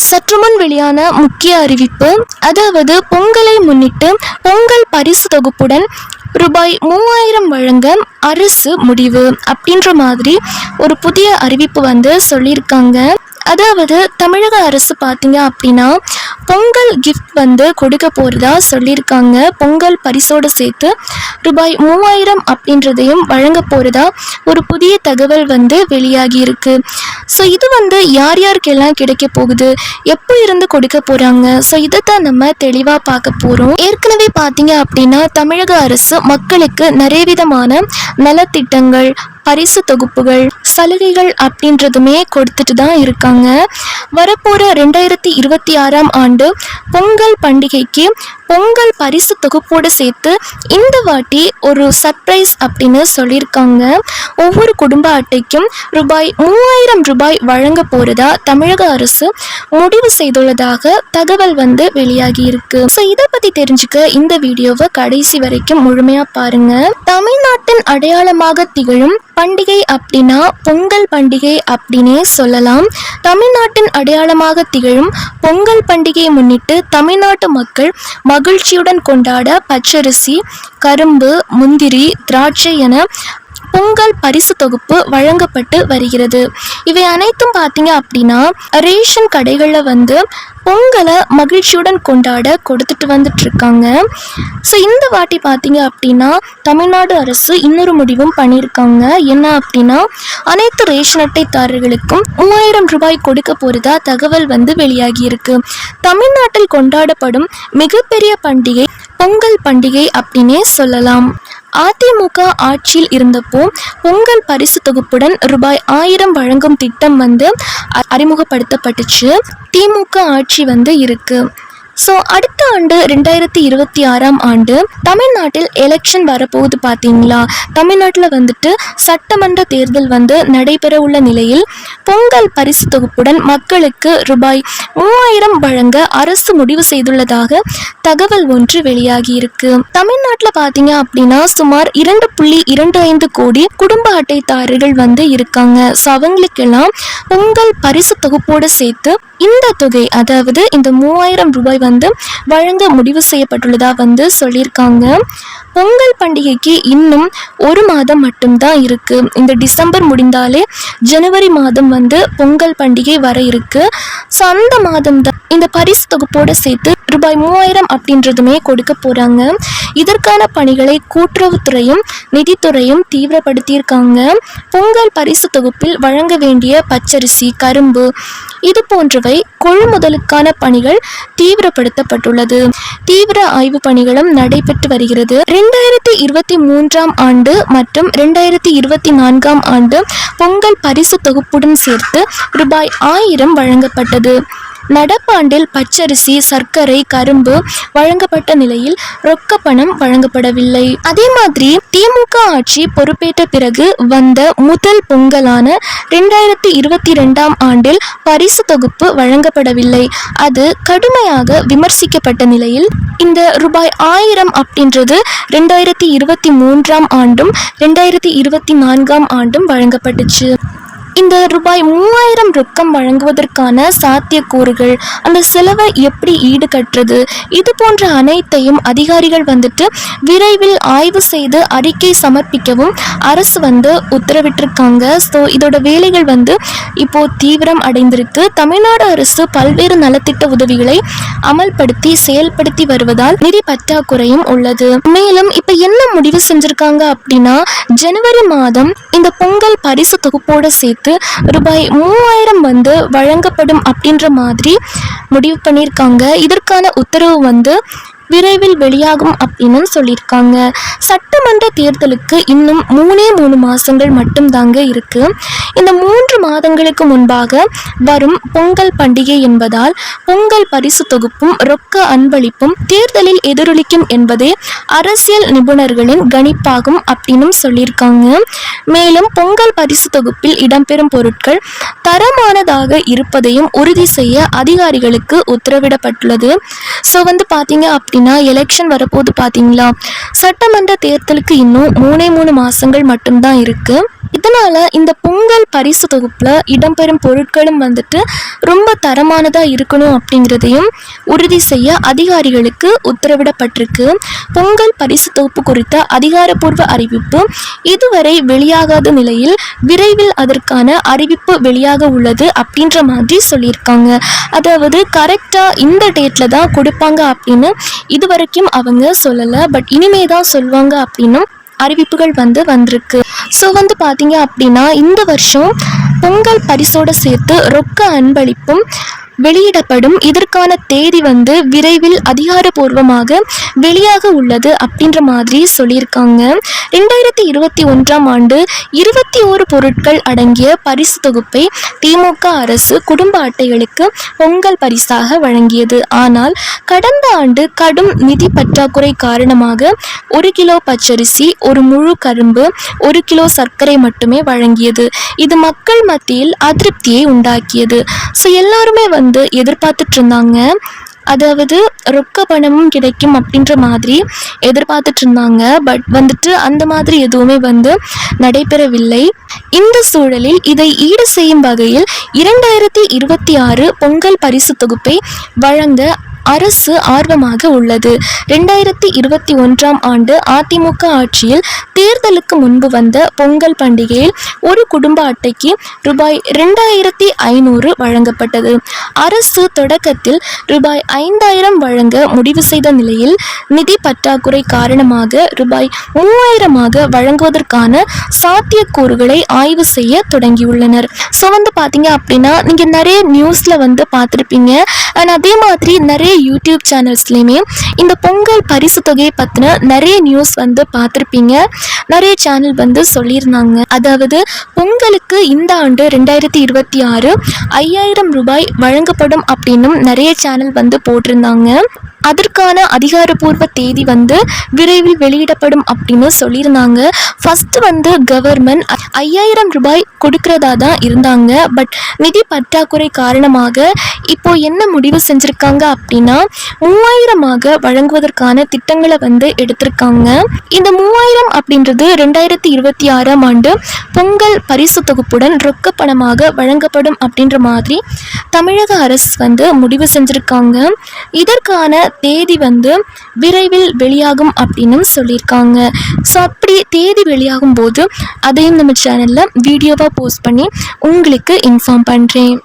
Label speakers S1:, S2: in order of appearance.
S1: சற்றுமுன் வெளியான முக்கிய அறிவிப்பு அதாவது பொங்கலை முன்னிட்டு பொங்கல் பரிசு தொகுப்புடன் ரூபாய் மூவாயிரம் வழங்க அரசு முடிவு அப்படின்ற மாதிரி ஒரு புதிய அறிவிப்பு வந்து சொல்லியிருக்காங்க. அதாவது தமிழக அரசு பார்த்தீங்க அப்படின்னா பொங்கல் கிஃப்ட் வந்து கொடுக்க போகிறதா சொல்லியிருக்காங்க. பொங்கல் பரிசோடு சேர்த்து ரூபாய் மூவாயிரம் அப்படின்றதையும் வழங்க போகிறதா ஒரு புதிய தகவல் வந்து வெளியாகி இருக்கு ஸோ இது வந்து யார் யாருக்கெல்லாம் கிடைக்க போகுது? எப்போ இருந்து கொடுக்க போகிறாங்க ஸோ இதை தான் நம்ம தெளிவாக பார்க்க போகிறோம் ஏற்கனவே பார்த்தீங்க அப்படின்னா தமிழக அரசு மக்களுக்கு நிறைய விதமான நலத்திட்டங்கள் பரிசு தொகுப்புகள் சலுகைகள் அப்படின்றதுமே கொடுத்துட்டு தான் இருக்காங்க. வரப்போகிற ரெண்டாயிரத்தி இருபத்தி ஆறாம் ஆண்டு பொங்கல் பண்டிகைக்கு பொங்கல் பரிசு தொகுப்போடு சேர்த்து இந்த வாட்டி ஒரு சர்ப்ரைஸ் அப்படின்னு சொல்லியிருக்காங்க. ஒவ்வொரு குடும்ப அட்டைக்கும் ரூபாய் மூவாயிரம் ரூபாய் வழங்க போகிறதா தமிழக அரசு முடிவு செய்துள்ளதாக தகவல் வந்து வெளியாகி இருக்கு ஸோ இதை பற்றி தெரிஞ்சுக்க இந்த வீடியோவை கடைசி வரைக்கும் முழுமையாக பாருங்க. தமிழ்நாட்டின் அடையாளமாக திகழும் பண்டிகை அப்படின்னா பொங்கல் பண்டிகை அப்படின்னே சொல்லலாம். தமிழ்நாட்டின் அடையாளமாக திகழும் பொங்கல் பண்டிகையை முன்னிட்டு தமிழ்நாட்டு மக்கள் மகிழ்ச்சியுடன் கொண்டாட பச்சரிசி கரும்பு முந்திரி திராட்சை என பொங்கல் பரிசு தொகுப்பு வழங்கப்பட்டு வருகிறது. இவை அனைத்தும் பார்த்தீங்க அப்படின்னா ரேஷன் கடைகளில் வந்து பொங்கலை மகிழ்ச்சியுடன் கொண்டாட கொடுத்துட்டு வந்துட்டு இருக்காங்க ஸோ இந்த வாட்டி பார்த்தீங்க அப்படின்னா தமிழ்நாடு அரசு இன்னொரு முடிவும் பண்ணியிருக்காங்க. என்ன அப்படின்னா அனைத்து ரேஷன் அட்டைதாரர்களுக்கும் மூவாயிரம் ரூபாய் கொடுக்க போகிறதா தகவல் வந்து வெளியாகி இருக்கு தமிழ்நாட்டில் கொண்டாடப்படும் மிகப்பெரிய பண்டிகை பொங்கல் பண்டிகை அப்படின்னே சொல்லலாம். அதிமுக ஆட்சியில் இருந்தப்போ பொங்கல் பரிசு தொகுப்புடன் ரூபாய் ஆயிரம் வழங்கும் திட்டம் வந்து அ- அறிமுகப்படுத்தப்பட்டுச்சு. திமுக ஆட்சி வந்து இருக்குது ஸோ அடுத்த ஆண்டு ரெண்டாயிரத்தி இருபத்தி ஆறாம் ஆண்டு தமிழ்நாட்டில் எலெக்ஷன் வரப்போகுது பார்த்தீங்களா? தமிழ்நாட்டில் வந்துட்டு சட்டமன்ற தேர்தல் வந்து நடைபெற உள்ள நிலையில் பொங்கல் பரிசு தொகுப்புடன் மக்களுக்கு ரூபாய் மூவாயிரம் வழங்க அரசு முடிவு செய்துள்ளதாக தகவல் ஒன்று வெளியாகி இருக்கு. தமிழ்நாட்டில் பார்த்தீங்க அப்படின்னா சுமார் இரண்டு புள்ளி இரண்டு ஐந்து கோடி குடும்ப அட்டைதாரர்கள் வந்து இருக்காங்க. ஸோ அவங்களுக்கெல்லாம் பொங்கல் பரிசு தொகுப்போடு சேர்த்து இந்த தொகை அதாவது இந்த மூவாயிரம் ரூபாய் வந்து வழங்க முடிவு செய்யப்பட்டுள்ளதா வந்து சொல்லியிருக்காங்க. பொங்கல் பண்டிகைக்கு இன்னும் ஒரு மாதம் மட்டும்தான் இருக்கு. இந்த டிசம்பர் முடிந்தாலே ஜனவரி மாதம் வந்து பொங்கல் பண்டிகை வர இருக்கு. ஸோ அந்த மாதம் தான் இந்த பரிசு தொகுப்போடு சேர்த்து ரூபாய் மூவாயிரம் அப்படின்றதுமே கொடுக்க போறாங்க. இதற்கான பணிகளை கூட்டுறவுத்துறையும் நிதித்துறையும் தீவிரப்படுத்தியிருக்காங்க. பொங்கல் பரிசு தொகுப்பில் வழங்க வேண்டிய பச்சரிசி கரும்பு இது போன்றவை கொள்முதலுக்கான பணிகள் தீவிரப்படுத்தப்பட்டுள்ளது. தீவிர ஆய்வு பணிகளும் நடைபெற்று வருகிறது. ரெண்டாயிரத்தி இருபத்தி மூன்றாம் ஆண்டு மற்றும் ரெண்டாயிரத்தி இருபத்தி நான்காம் ஆண்டு பொங்கல் பரிசு தொகுப்புடன் சேர்த்து ரூபாய் ஆயிரம் வழங்கப்பட்டது. நடப்பாண்டில் பச்சரிசி சர்க்கரை கரும்பு வழங்கப்பட்ட நிலையில் ரொக்க பணம் வழங்கப்படவில்லை. அதே மாதிரி திமுக ஆட்சி பொறுப்பேற்ற பிறகு வந்த முதல் பொங்கலான ரெண்டாயிரத்தி இருபத்தி ரெண்டாம் ஆண்டில் பரிசு தொகுப்பு வழங்கப்படவில்லை. அது கடுமையாக விமர்சிக்கப்பட்ட நிலையில் இந்த ரூபாய் ஆயிரம் அப்படின்றது ரெண்டாயிரத்தி இருபத்தி மூன்றாம் ஆண்டும் ரெண்டாயிரத்தி இருபத்தி நான்காம் ஆண்டும் வழங்கப்பட்டுச்சு. இந்த ரூபாய் மூவாயிரம் ரொக்கம் வழங்குவதற்கான சாத்தியக்கூறுகள் அந்த செலவை எப்படி ஈடுகட்டுறது? இது போன்ற அனைத்தையும் அதிகாரிகள் வந்துட்டு விரைவில் ஆய்வு செய்து அறிக்கை சமர்ப்பிக்கவும் அரசு வந்து உத்தரவிட்டிருக்காங்க. ஸோ இதோட வேலைகள் வந்து இப்போ தீவிரம் அடைந்திருக்கு. தமிழ்நாடு அரசு பல்வேறு நலத்திட்ட உதவிகளை அமல்படுத்தி செயல்படுத்தி வருவதால் நிதி பற்றாக்குறையும் உள்ளது. மேலும் இப்போ என்ன முடிவு செஞ்சிருக்காங்க அப்படின்னா ஜனவரி மாதம் இந்த பொங்கல் பரிசு தொகுப்போடு சேர்த்து ரூபாய் மூவாயிரம் வந்து வழங்கப்படும் அப்படின்ற மாதிரி முடிவு பண்ணியிருக்காங்க. இதற்கான உத்தரவு வந்து விரைவில் வெளியாகும் அப்படின்னு சொல்லியிருக்காங்க. சட்டமன்ற தேர்தலுக்கு இன்னும் மூணே மூணு மாதங்கள் மட்டும் தாங்க இருக்கு. இந்த மூன்று மாதங்களுக்கு முன்பாக வரும் பொங்கல் பண்டிகை என்பதால் பொங்கல் பரிசு தொகுப்பும் ரொக்க அன்பளிப்பும் தேர்தலில் எதிரொலிக்கும் என்பதே அரசியல் நிபுணர்களின் கணிப்பாகும் அப்படின்னும் சொல்லியிருக்காங்க. மேலும் பொங்கல் பரிசு தொகுப்பில் இடம்பெறும் பொருட்கள் தரமானதாக இருப்பதையும் உறுதி செய்ய அதிகாரிகளுக்கு உத்தரவிடப்பட்டுள்ளது. ஸோ வந்து பார்த்தீங்க அப்படின்னு எலெக்ஷன் வரப்போது பார்த்தீங்களா சட்டமன்ற தேர்தலுக்கு இன்னும் மூணே மூணு மாதங்கள் மட்டும்தான் இருக்குது இதனால் இந்த பொங்கல் பரிசு தொகுப்பில் இடம்பெறும் பொருட்களும் வந்துட்டு ரொம்ப தரமானதாக இருக்கணும் அப்படிங்கிறதையும் உறுதி செய்ய அதிகாரிகளுக்கு உத்தரவிடப்பட்டிருக்கு. பொங்கல் பரிசு தொகுப்பு குறித்த அதிகாரப்பூர்வ அறிவிப்பு இதுவரை வெளியாகாத நிலையில் விரைவில் அதற்கான அறிவிப்பு வெளியாக உள்ளது அப்படின்ற மாதிரி சொல்லியிருக்காங்க. அதாவது கரெக்டாக இந்த டேட்டில் தான் கொடுப்பாங்க அப்படின்னு இது வரைக்கும் அவங்க சொல்லலை. பட் இனிமே தான் சொல்லுவாங்க அப்படின்னும் அறிவிப்புகள் வந்து வந்திருக்கு. ஸோ வந்து பார்த்தீங்க அப்படின்னா இந்த வருஷம் பொங்கல் பரிசோட சேர்த்து ரொக்க அன்பளிப்பும் வெளியிடப்படும். இதற்கான தேதி வந்து விரைவில் அதிகாரப்பூர்வமாக வெளியாக உள்ளது அப்படின்ற மாதிரி சொல்லியிருக்காங்க. ரெண்டாயிரத்தி இருபத்தி ஒன்றாம் ஆண்டு இருபத்தி ஓரு பொருட்கள் அடங்கிய பரிசு தொகுப்பை திமுக அரசு குடும்ப அட்டைகளுக்கு பொங்கல் பரிசாக வழங்கியது. ஆனால் கடந்த ஆண்டு கடும் நிதி பற்றாக்குறை காரணமாக ஒரு கிலோ பச்சரிசி ஒரு முழு கரும்பு ஒரு கிலோ சர்க்கரை மட்டுமே வழங்கியது. இது மக்கள் மத்தியில் அதிருப்தியை உண்டாக்கியது. ஸோ எல்லாருமே வந்து எதிர்பார்த்துட்டு இருந்தாங்க அதாவது ரொக்க பணமும் கிடைக்கும் அப்படின்ற மாதிரி எதிர்பார்த்துட்டு இருந்தாங்க பட் வந்துட்டு அந்த மாதிரி எதுவுமே வந்து நடைபெறவில்லை. இந்த சூழலில் இதை ஈடு செய்யும் வகையில் இரண்டாயிரத்தி இருபத்தி ஆறு பொங்கல் பரிசு தொகுப்பை வழங்க அரசு ஆர்வமாக உள்ளது. ரெண்டாயிரத்தி இருபத்தி ஒன்றாம் ஆண்டு அதிமுக ஆட்சியில் தேர்தலுக்கு முன்பு வந்த பொங்கல் பண்டிகையில் ஒரு குடும்ப அட்டைக்கு ரூபாய் ரெண்டாயிரத்தி ஐநூறு வழங்கப்பட்டது. அரசு தொடக்கத்தில் ரூபாய் ஐந்தாயிரம் வழங்க முடிவு செய்த நிலையில் நிதி பற்றாக்குறை காரணமாக ரூபாய் மூவாயிரமாக வழங்குவதற்கான சாத்தியக்கூறுகளை ஆய்வு செய்ய தொடங்கியுள்ளனர். ஸோ வந்து பார்த்தீங்க அப்படின்னா நீங்கள் நிறைய நியூஸில் வந்து பார்த்துருப்பீங்க அண்ட் அதே மாதிரி நிறைய நிறைய யூடியூப் சேனல்ஸ்லேயுமே இந்த பொங்கல் பரிசு தொகையை பற்றின நிறைய நியூஸ் வந்து பார்த்துருப்பீங்க. நிறைய சேனல் வந்து சொல்லியிருந்தாங்க. அதாவது பொங்கலுக்கு இந்த ஆண்டு ரெண்டாயிரத்தி இருபத்தி ஆறு ஐயாயிரம் ரூபாய் வழங்கப்படும் அப்படின்னும் நிறைய சேனல் வந்து போட்டிருந்தாங்க. அதற்கான அதிகாரப்பூர்வ தேதி வந்து விரைவில் வெளியிடப்படும் அப்படின்னு சொல்லியிருந்தாங்க. ஃபஸ்ட்டு வந்து கவர்மெண்ட் ஐயாயிரம் ரூபாய் கொடுக்கறதா தான் இருந்தாங்க. பட் நிதி பற்றாக்குறை காரணமாக இப்போ என்ன முடிவு செஞ்சுருக்காங்க அப்படின்னா மூவாயிரமாக வழங்குவதற்கான திட்டங்களை வந்து எடுத்திருக்காங்க. இந்த மூவாயிரம் அப்படின்றது ரெண்டாயிரத்தி இருபத்தி ஆறாம் ஆண்டு பொங்கல் பரிசு தொகுப்புடன் ரொக்க பணமாக வழங்கப்படும் அப்படின்ற மாதிரி தமிழக அரசு வந்து முடிவு செஞ்சுருக்காங்க. இதற்கான தேதி வந்து விரைவில் வெளியாகும் அப்படின்னு சொல்லியிருக்காங்க. ஸோ அப்படி தேதி வெளியாகும் போது அதையும் நம்ம சேனலில் வீடியோவாக போஸ்ட் பண்ணி உங்களுக்கு இன்ஃபார்ம் பண்ணுறேன்